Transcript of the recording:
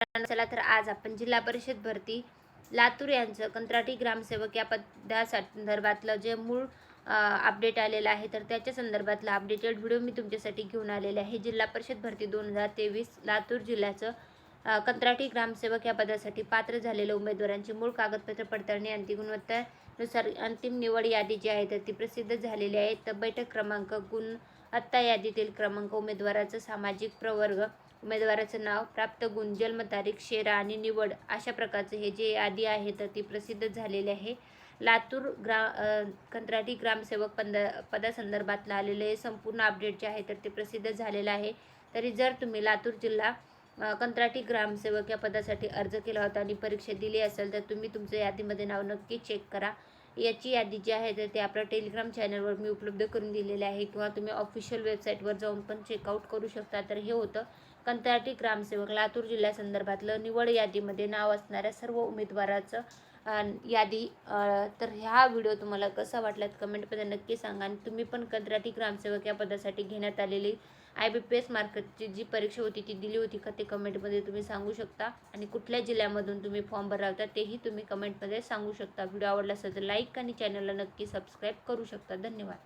चला तर आज आपण जिल्हा परिषद भरती लातूर यांचं कंत्राटी ग्रामसेवक या पदासंदर्भातलं जे मूळ अपडेट आलेलं आहे तर त्याच्या संदर्भातला अपडेटेड व्हिडिओ मी तुमच्यासाठी घेऊन आलेले आहे. जिल्हा परिषद भरती दोन हजार तेवीस लातूर जिल्ह्याचं कंत्राटी ग्रामसेवक या पदासाठी पात्र झालेल्या उमेदवारांची मूळ कागदपत्र पडताळणी आणि गुणवत्तानुसार अंतिम निवड यादी जी आहे तर ती प्रसिद्ध झालेली आहे. तर बैठक क्रमांक गुण आत्ता यादीतील क्रमांक उमेदवाराचं सामाजिक प्रवर्ग उमेदवाराचं नाव प्राप्त गुण जन्मतारीख शेरा आणि निवड अशा प्रकारचं हे जे यादी आहे तर ती प्रसिद्ध झालेली आहे. लातूर ग्रा कंत्राटी ग्रामसेवक पद पदासंदर्भातलं आलेलं हे संपूर्ण अपडेट जे आहे तर ते प्रसिद्ध झालेलं आहे. तरी जर तुम्ही लातूर जिल्हा कंत्राटी ग्रामसेवक या पदासाठी अर्ज केला होता आणि परीक्षा दिली असेल तर तुम्ही तुमचं यादीमध्ये नाव नक्की चेक करा. याची यादी जी आहे तर ते आपल्या टेलिग्राम चॅनलवर मी उपलब्ध करून दिलेले आहे किंवा तुम्ही ऑफिशियल वेबसाईटवर जाऊन पण चेकआउट करू शकता. तर हे होतं कंत्राटी ग्रामसेवक लातूर जिल्ह्यासंदर्भातलं निवड यादीमध्ये नाव असणाऱ्या सर्व उमेदवाराचं यादी. तर ह्या व्हिडिओ तुम्हाला कसा वाटलात? कमेंटमध्ये नक्की सांगा. आणि तुम्ही पण कंत्राटी ग्रामसेवक या पदासाठी घेण्यात आलेली आय बी पी एस मार्कची जी परीक्षा होती ती दिली होती का? ते कमेंटमध्ये तुम्ही सांगू शकता. आणि कुठल्या जिल्ह्यामधून तुम्ही फॉर्म भरला होता तेही तुम्ही कमेंटमध्ये सांगू शकता. व्हिडिओ आवडला असेल तर लाईक आणि चॅनलला नक्की सबस्क्राईब करू शकता. धन्यवाद.